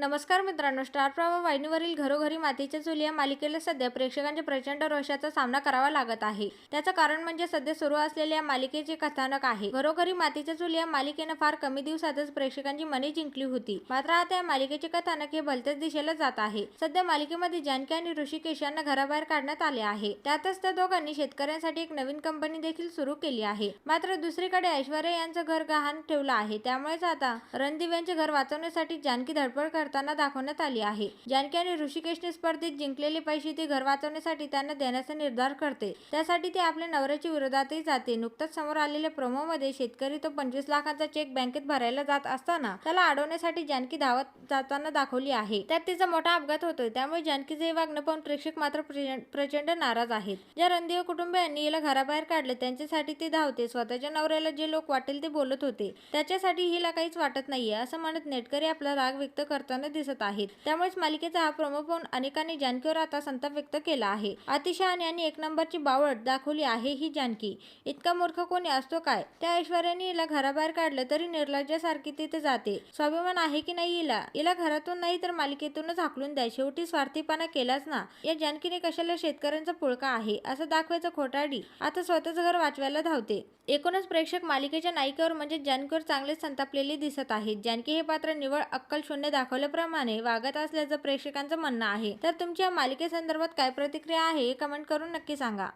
नमस्कार मित्रांनो स्टार प्रवाह वाहिनीवरील घरोघरी मातीच्या चुली या मालिकेला सध्या प्रेक्षकांच्या प्रचंड रोषाचा सामना करावा लागत आहे. त्याचं कारण म्हणजे सध्या सुरू असलेल्या या मालिकेचे कथानक आहे. घरोघरी मातीच्या चुली या मालिकेनं फार कमी दिवसातच प्रेक्षकांची मने जिंकली होती. मात्र आता या मालिकेचे कथानक हे भलत्याच दिशेला जात आहे. सध्या मालिकेमध्ये जानकी आणि ऋषिकेश यांना घराबाहेर काढण्यात आले आहे. त्यातच त्या दोघांनी शेतकऱ्यांसाठी एक नवीन कंपनी देखील सुरू केली आहे. मात्र दुसरीकडे ऐश्वर्या यांचं घर गहाण ठेवलं आहे. त्यामुळेच आता रणदीप यांचे घर वाचवण्यासाठी जानकी धडपड करताना दाखवण्यात आली आहे. जानकी आणि ऋषिकेशने स्पर्धेत जिंकलेले पैसे ती घर वाचवण्यासाठी त्यांना देण्याचा निर्धार करते. त्यासाठी ती आपल्या नवऱ्याच्या विरोधातही जाते. नुकताच समोर आलेल्या प्रोमोमध्ये शेतकरी तो पंचवीस लाखांचा चेक बँकेत भरायला जात असताना त्याला अडवण्यासाठी जानकी धावत जाताना दाखवली आहे. त्यात तिचा मोठा अपघात होतोय. त्यामुळे जानकीचे हे वागणं पाहून प्रेक्षक मात्र प्रचंड- प्रचंड नाराज आहेत. ज्या रणदेव कुटुंबियांनी हिला घराबाहेर काढले त्यांच्यासाठी ते धावते. स्वतःच्या नवऱ्याला जे लोक वाटेल ते बोलत होते. त्याच्यासाठी हिला काहीच वाटत नाहीये असं म्हणत नेटकरी आपला राग व्यक्त करताना दिसत आहेत. त्यामुळेच मालिकेचा हा प्रोमो पाहून अनेकांनी जानकीवर आता संताप व्यक्त केला आहे. अतिशहान यांनी एक नंबरची बावळट दाखवली आहे ही जानकी. इतका मूर्ख कोणी असतो काय? त्या ऐश्वर्याने हिला घराबाहेर काढलं तरी निर्लज्जासारखी तिथे जाते. स्वाभिमान आहे की नाही हिला? हिला घरातून नाही तर मालिकेतूनच हाकलून द्या. शेवटी स्वार्थीपणा केलाच ना. या जानकीने कशाला शेतकऱ्यांचा पुळका आहे? असं दाखवायचं खोटाडी आता स्वतःच घर वाचवायला धावते. एकूणच प्रेक्षक मालिकेच्या नायिकेवर म्हणजे जानकीवर चांगलेच संतापलेले दिसत आहेत. जानकी हे पात्र निवळ अक्कल शून्य दाखवलं झाल्याप्रमाणे वागत असल्याचं प्रेक्षकांचं म्हणणं आहे. तर तुमच्या मालिकेसंदर्भात काय प्रतिक्रिया आहे हे कमेंट करून नक्की सांगा.